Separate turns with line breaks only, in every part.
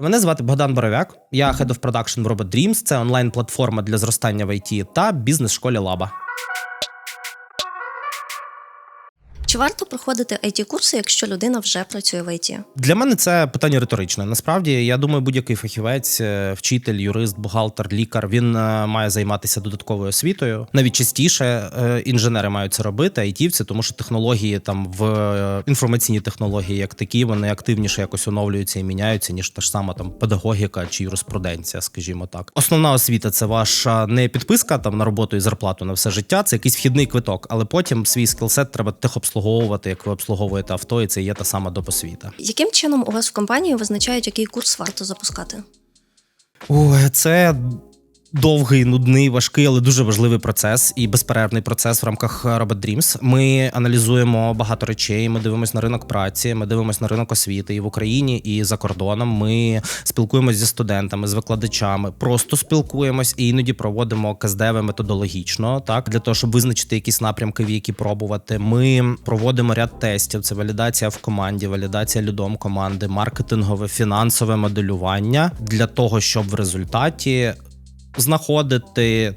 Мене звати Богдан Боровяк. Я Head of Production в Robot Dreams. Це онлайн-платформа для зростання в IT та бізнес-школі Лаба.
Чи варто проходити it курси, якщо людина вже працює в IT?
Для мене це питання риторичне. Насправді, я думаю, будь-який фахівець, е, вчитель, юрист, бухгалтер, лікар він е, має займатися додатковою освітою. Навіть частіше е, інженери мають це робити, айтівці, тому що технології там в інформаційні технології, як такі, вони активніше якось оновлюються і міняються, ніж та ж сама там педагогіка чи юриспруденція, скажімо так. Основна освіта це ваша не підписка там на роботу і зарплату на все життя. Це якийсь вхідний квиток, але потім свій скілсет треба техобслуговувати, як ви обслуговуєте авто, і це є та сама допосвіта.
Яким чином у вас в компанії визначають, який курс варто запускати?
Це довгий, нудний, важкий, але дуже важливий процес і безперервний процес в рамках Robot Dreams. Ми аналізуємо багато речей. Ми дивимося на ринок праці, ми дивимося на ринок освіти і в Україні, і за кордоном. Ми спілкуємося зі студентами, з викладачами, просто спілкуємось і іноді проводимо каздеви методологічно, так для того, щоб визначити якісь напрямки, в які пробувати. Ми проводимо ряд тестів. Це валідація в команді, валідація лідом команди, маркетингове, фінансове моделювання для того, щоб в результаті знаходити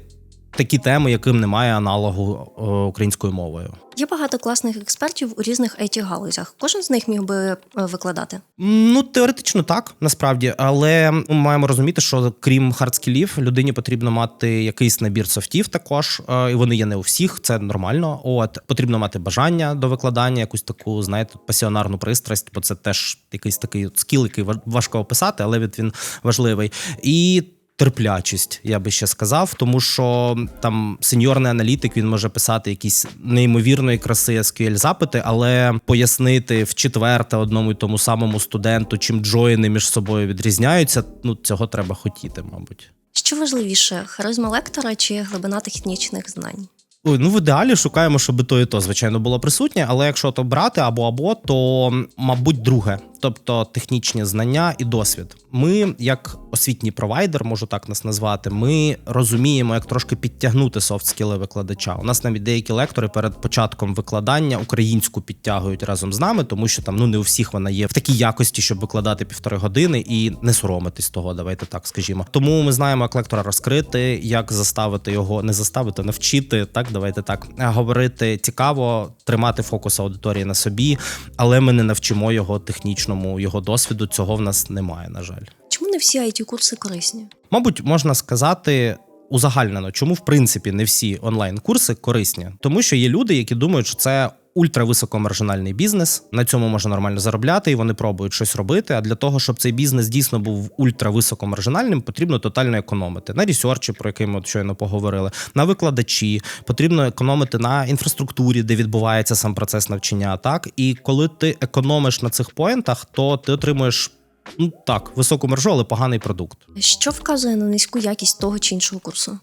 такі теми, яким немає аналогу е, українською мовою.
Є багато класних експертів у різних it галузях. Кожен з них міг би е, викладати.
Ну, теоретично так, насправді, але ми маємо розуміти, що крім хардскілів, людині потрібно мати якийсь набір софтів також, е, і вони є не у всіх, це нормально. От потрібно мати бажання до викладання, якусь таку, знаєте, пасіонарну пристрасть, бо це теж якийсь такий скіл, який важко описати, але він важливий. І терплячість, я би ще сказав, тому що там сеньорний аналітик він може писати якісь неймовірної краси SQL запити, але пояснити в четверте одному і тому самому студенту, чим джоїни між собою відрізняються. Ну цього треба хотіти, мабуть.
Що важливіше, харизма лектора чи глибина технічних знань?
Ой, ну в ідеалі шукаємо, щоб то, і то, звичайно, було присутнє. Але якщо то брати або або, то мабуть друге, тобто технічні знання і досвід. Ми, як освітній провайдер, можу так нас назвати, ми розуміємо, як трошки підтягнути софт-скіли викладача. У нас навіть деякі лектори перед початком викладання українську підтягують разом з нами, тому що там ну не у всіх вона є в такій якості, щоб викладати півтори години і не соромитись того. Давайте так скажімо. Тому ми знаємо, як лектора розкрити, як заставити його, не заставити, навчити. Так, давайте так говорити цікаво, тримати фокус аудиторії на собі, але ми не навчимо його технічному його досвіду. Цього в нас немає, на жаль.
Чому не всі it курси корисні?
Мабуть, можна сказати. Узагальнено, чому в принципі не всі онлайн-курси корисні, тому що є люди, які думають, що це ультрависокомаржинальний бізнес. На цьому можна нормально заробляти, і вони пробують щось робити. А для того, щоб цей бізнес дійсно був ультрависокомаржинальним, потрібно тотально економити на ресерчі, про який ми щойно поговорили, на викладачі. Потрібно економити на інфраструктурі, де відбувається сам процес навчання. Так і коли ти економиш на цих поінтах, то ти отримуєш. Ну так, високу маржу, але поганий продукт.
Що вказує на низьку якість того чи іншого курсу?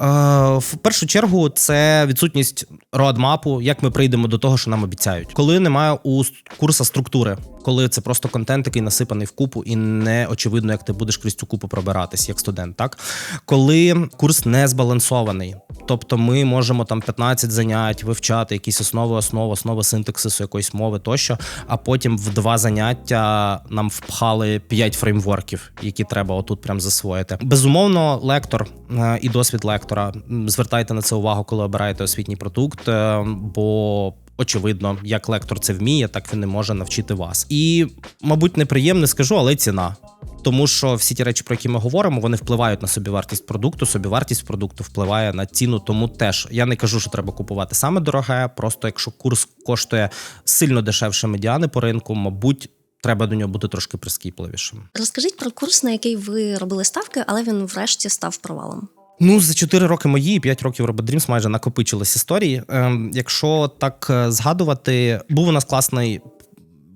Е, В першу чергу це відсутність роадмапу, як ми прийдемо до того, що нам обіцяють. Коли немає у курса структури, коли це просто контент, який насипаний в купу, і не очевидно, як ти будеш крізь цю купу пробиратись, як студент. Так коли курс не збалансований, тобто ми можемо там 15 занять вивчати якісь основи, основи, основи синтаксису якоїсь мови тощо, а потім в два заняття нам впхали 5 фреймворків, які треба отут прям засвоїти. Безумовно, лектор е, і досвід лектора. Звертайте на це увагу, коли обираєте освітній продукт, е, бо. Очевидно, як лектор це вміє, так він не може навчити вас. І, мабуть, неприємне скажу, але ціна. Тому що всі ті речі, про які ми говоримо, вони впливають на собівартість продукту. Собівартість продукту впливає на ціну. Тому теж я не кажу, що треба купувати саме дороге. Просто якщо курс коштує сильно дешевше медіани по ринку, мабуть, треба до нього бути трошки прискіпливішим.
Розкажіть про курс, на який ви робили ставки, але він врешті став провалом.
Ну, за 4 роки мої і 5 років Dreams майже накопичились історії. Ем, якщо так е, згадувати, був у нас класний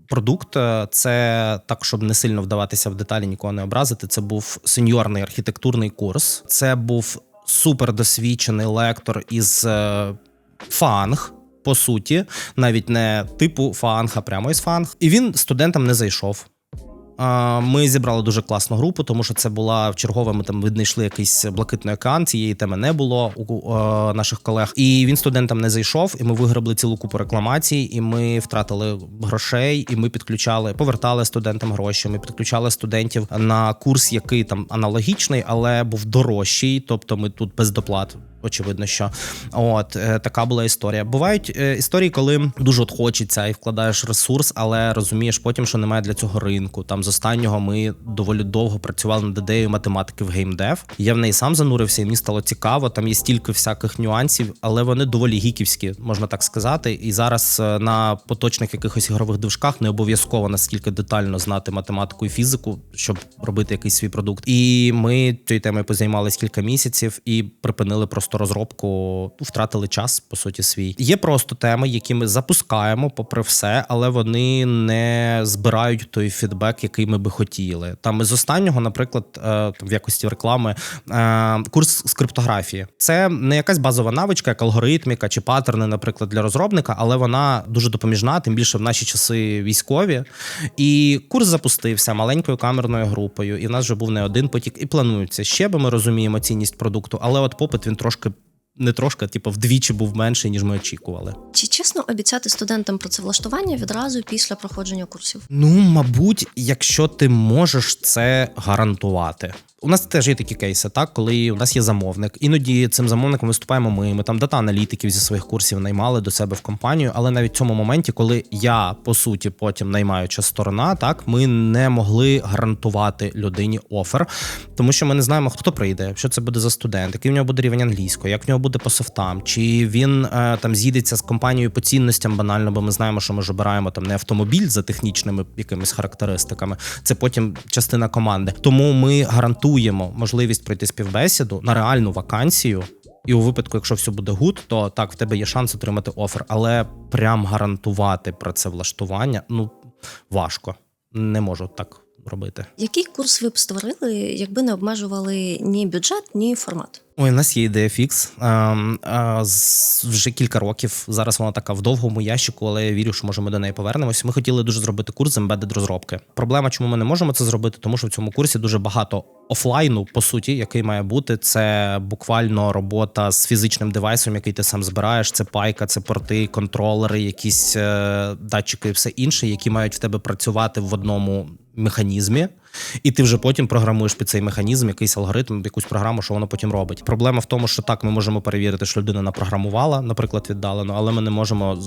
продукт. е, Це так, щоб не сильно вдаватися в деталі, нікого не образити. Це був сеньорний архітектурний курс. Це був супердосвідчений лектор із е, фанг. По суті, навіть не типу фанг, а прямо із фанг. І він студентам не зайшов. Ми зібрали дуже класну групу, тому що це була в чергове. Ми там віднайшли якийсь блакитний океан. Цієї теми не було у е, наших колег. І він студентам не зайшов. І ми виграбли цілу купу рекламацій. І ми втратили грошей. І ми підключали, повертали студентам гроші. Ми підключали студентів на курс, який там аналогічний, але був дорожчий. Тобто, ми тут без доплат. Очевидно, що от е, така була історія. Бувають е, історії, коли дуже от хочеться і вкладаєш ресурс, але розумієш потім, що немає для цього ринку. Там з останнього ми доволі довго працювали над ідеєю математики в геймдев. Я в неї сам занурився, і мені стало цікаво. Там є стільки всяких нюансів, але вони доволі гіківські, можна так сказати. І зараз е, на поточних якихось ігрових движках не обов'язково наскільки детально знати математику і фізику, щоб робити якийсь свій продукт. І ми цією темою позаймалися кілька місяців і припинили просто розробку, ну, втратили час по суті свій. Є просто теми, які ми запускаємо, попри все, але вони не збирають той фідбек, який ми би хотіли. Там із останнього, наприклад, е, там в якості реклами е, курс з криптографії. Це не якась базова навичка, як алгоритміка чи паттерни, наприклад, для розробника, але вона дуже допоміжна, тим більше в наші часи військові. І курс запустився маленькою камерною групою. І в нас вже був не один потік, і планується ще, бо ми розуміємо цінність продукту, але от попит він трошки. Не трошки, типу, вдвічі був менший, ніж ми очікували.
Чи чесно обіцяти студентам працевлаштування відразу після проходження курсів?
Ну, мабуть, якщо ти можеш це гарантувати. У нас теж є такі кейси, так коли у нас є замовник. Іноді цим замовником виступаємо ми. Ми там дата-аналітиків зі своїх курсів наймали до себе в компанію. Але навіть в цьому моменті, коли я по суті потім наймаюча сторона, так ми не могли гарантувати людині офер, тому що ми не знаємо, хто прийде, що це буде за студент, який в нього буде рівень англійської, як в нього буде по софтам, чи він е, там з'їдеться з компанією по цінностям банально, бо ми знаємо, що ми ж обираємо там не автомобіль за технічними якимись характеристиками. Це потім частина команди. Тому ми гарантуємо можливість пройти співбесіду на реальну вакансію. І у випадку, якщо все буде гуд, то так в тебе є шанс отримати офер. Але прям гарантувати працевлаштування ну важко. Не можу так робити.
Який курс ви б створили, якби не обмежували ні бюджет, ні формат?
Ой, у нас є ідея фікс. Ем, вже кілька років. Зараз вона така в довгому ящику, але я вірю, що може ми до неї повернемось. Ми хотіли дуже зробити курс з embedded розробки. Проблема, чому ми не можемо це зробити, тому що в цьому курсі дуже багато офлайну, по суті, який має бути. Це буквально робота з фізичним девайсом, який ти сам збираєш. Це пайка, це порти, контролери, якісь е, датчики і все інше, які мають в тебе працювати в одному механізмі. І ти вже потім програмуєш під цей механізм, якийсь алгоритм, якусь програму, що воно потім робить. Проблема в тому, що так, ми можемо перевірити, що людина напрограмувала, наприклад, віддалено, але ми не можемо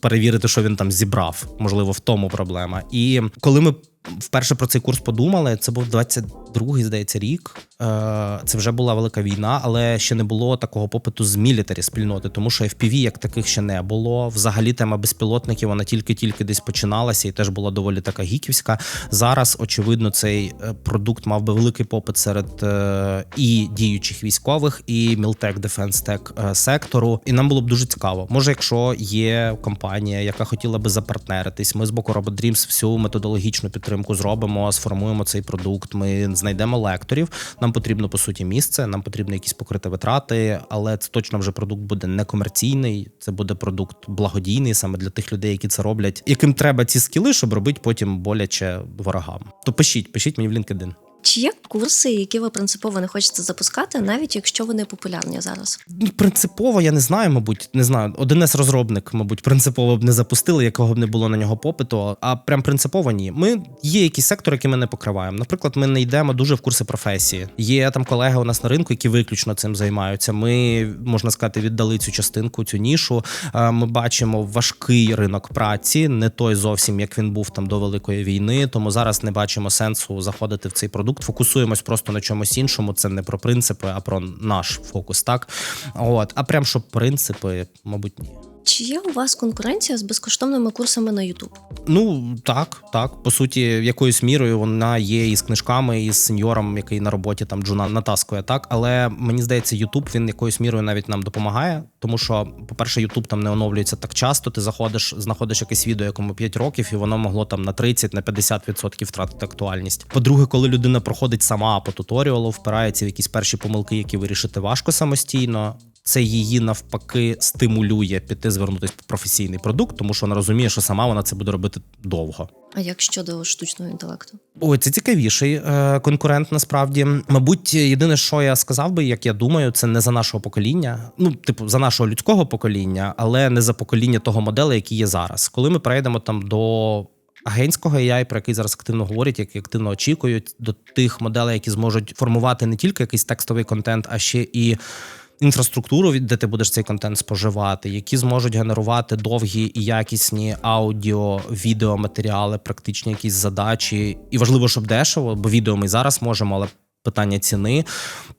перевірити, що він там зібрав. Можливо, в тому проблема. І коли ми вперше про цей курс подумали, це був 22-й, здається, рік. Е, Це вже була велика війна, але ще не було такого попиту з мілітарі спільноти, тому що FPV як таких ще не було. Взагалі тема безпілотників вона тільки-тільки десь починалася і теж була доволі така гіківська. Зараз, очевидно, цей е, продукт мав би великий попит серед е, і діючих військових, і Мілтек е, сектору. І нам було б дуже цікаво. Може, якщо є компанія, яка хотіла би запартнеритись, ми з боку Robot Dreams всю методологічну підтримку зробимо, сформуємо цей продукт. Ми знайдемо лекторів. Нам потрібно по суті місце, нам потрібно якісь покрити витрати, але це точно вже продукт буде не комерційний. Це буде продукт благодійний саме для тих людей, які це роблять, яким треба ці скіли, щоб робити потім боляче ворогам. То пишіть, пишіть мені в LinkedIn.
Чи є курси, які ви принципово не хочете запускати, навіть якщо вони популярні зараз?
Ну, принципово, я не знаю, мабуть, не знаю. 1С розробник, мабуть, принципово б не запустили, якого б не було на нього попиту. А прям принципово ні. Ми є якісь сектори, які ми не покриваємо. Наприклад, ми не йдемо дуже в курси професії. Є там колеги у нас на ринку, які виключно цим займаються. Ми можна сказати, віддали цю частинку, цю нішу. Ми бачимо важкий ринок праці, не той зовсім, як він був там до великої війни. Тому зараз не бачимо сенсу заходити в цей продукт. Фокусуємось просто на чомусь іншому. Це не про принципи, а про наш фокус. Так от, а прям щоб принципи, мабуть, ні.
Чи є у вас конкуренція з безкоштовними курсами на YouTube?
Ну так, так. По суті, якоюсь мірою вона є і з книжками, і з сеньором, який на роботі там джуна натаскує. Так, але мені здається, Ютуб він якоюсь мірою навіть нам допомагає. Тому що, по-перше, Ютуб там не оновлюється так часто. Ти заходиш, знаходиш якесь відео, якому 5 років, і воно могло там на 30 на 50% втратити актуальність. По-друге, коли людина проходить сама по туторіалу, впирається в якісь перші помилки, які вирішити важко самостійно. Це її навпаки стимулює піти звернутися по професійний продукт, тому що вона розуміє, що сама вона це буде робити довго.
А як щодо штучного інтелекту?
Ой, це цікавіший е, конкурент. Насправді, мабуть, єдине, що я сказав би, як я думаю, це не за нашого покоління. Ну, типу, за нашого людського покоління, але не за покоління того моделу, який є зараз. Коли ми перейдемо там до агентського AI, про який зараз активно говорять, які активно очікують, до тих моделей, які зможуть формувати не тільки якийсь текстовий контент, а ще і. Інфраструктуру, де ти будеш цей контент споживати, які зможуть генерувати довгі і якісні аудіо, відеоматеріали, практичні якісь задачі. І важливо, щоб дешево, бо відео ми зараз можемо, але питання ціни.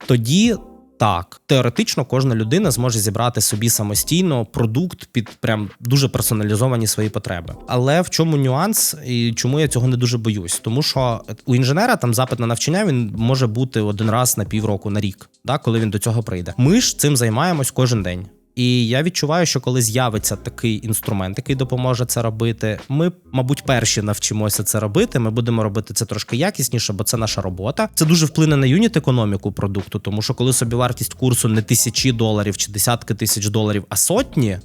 Тоді так, теоретично кожна людина зможе зібрати собі самостійно продукт під прям дуже персоналізовані свої потреби. Але в чому нюанс і чому я цього не дуже боюсь? Тому що у інженера там запит на навчання він може бути один раз на півроку на рік, да, коли він до цього прийде. Ми ж цим займаємось кожен день. І я відчуваю, що коли з'явиться такий інструмент, який допоможе це робити, ми, мабуть, перші навчимося це робити. Ми будемо робити це трошки якісніше, бо це наша робота. Це дуже вплине на юніт економіку продукту, тому що коли собі вартість курсу не тисячі доларів чи десятки тисяч доларів, а сотні,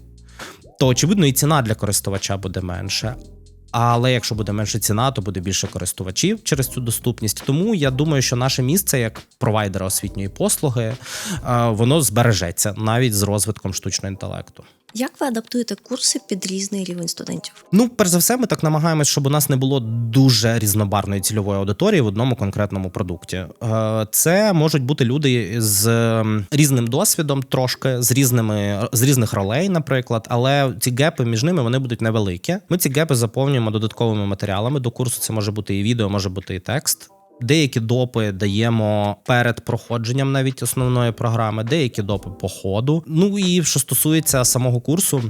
то очевидно і ціна для користувача буде менше. Але якщо буде менше ціна, то буде більше користувачів через цю доступність. Тому я думаю, що наше місце як провайдера освітньої послуги, е, воно збережеться навіть з розвитком штучного інтелекту.
Як ви адаптуєте курси під різний рівень студентів?
Ну, перш за все, ми так намагаємось, щоб у нас не було дуже різнобарної цільової аудиторії в одному конкретному продукті. Е, Це можуть бути люди з ем, різним досвідом, трошки з різними з різних ролей, наприклад, але ці гепи між ними вони будуть невеликі. Ми ці гепи заповнюємо додатковими матеріалами до курсу. Це може бути і відео, може бути і текст. Деякі допи даємо перед проходженням навіть основної програми, деякі допи по ходу. Ну і що стосується самого курсу,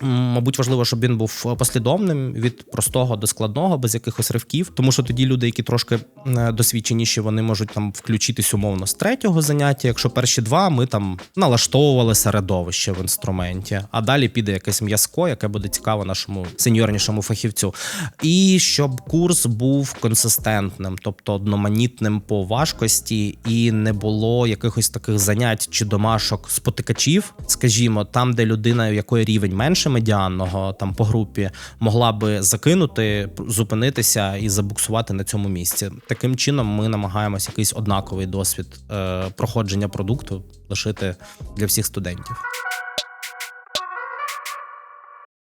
Мабуть, важливо, щоб він був послідовним від простого до складного, без якихось ривків, тому що тоді люди, які трошки е, досвідченіші, вони можуть там включитись умовно з третього заняття. Якщо перші два ми там налаштовували середовище в інструменті, а далі піде якесь м'язко, яке буде цікаво нашому сеньорнішому фахівцю. І щоб курс був консистентним, тобто одноманітним по важкості, і не було якихось таких занять чи домашок спотикачів, скажімо, там, де людина, якої рівень менше медіанного, там по групі, могла би закинути, зупинитися і забуксувати на цьому місці. Таким чином, ми намагаємося якийсь однаковий досвід е, проходження продукту лишити для всіх студентів.